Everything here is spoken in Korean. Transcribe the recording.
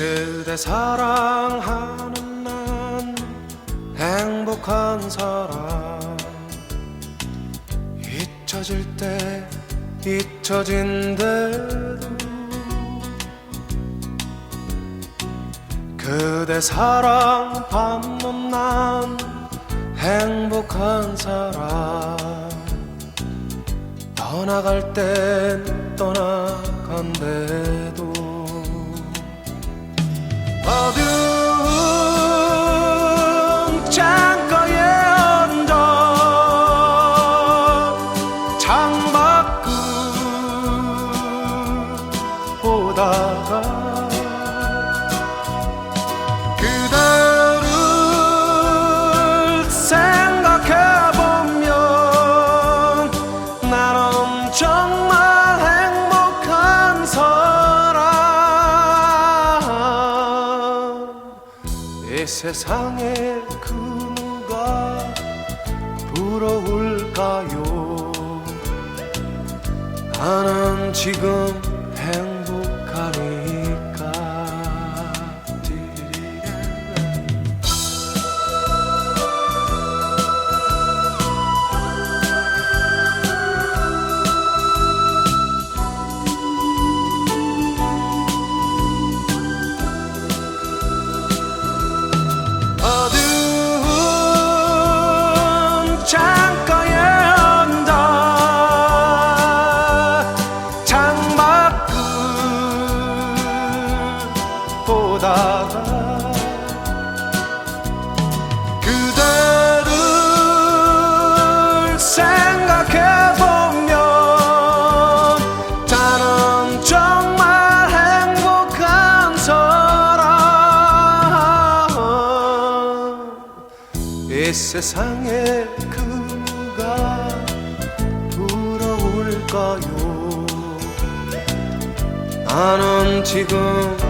그대 사랑하는 난 행복한 사람. 잊혀질 때 잊혀진 대로 그대 사랑 받는 난 행복한 사람. 떠나갈 땐 떠나간대도 이 세상에 그 누가 부러울까요? 나는 지금 보다가 그대를 생각해보면 나는 정말 행복한 사람 이 세상에 그 누가 부러울까요. 나는 지금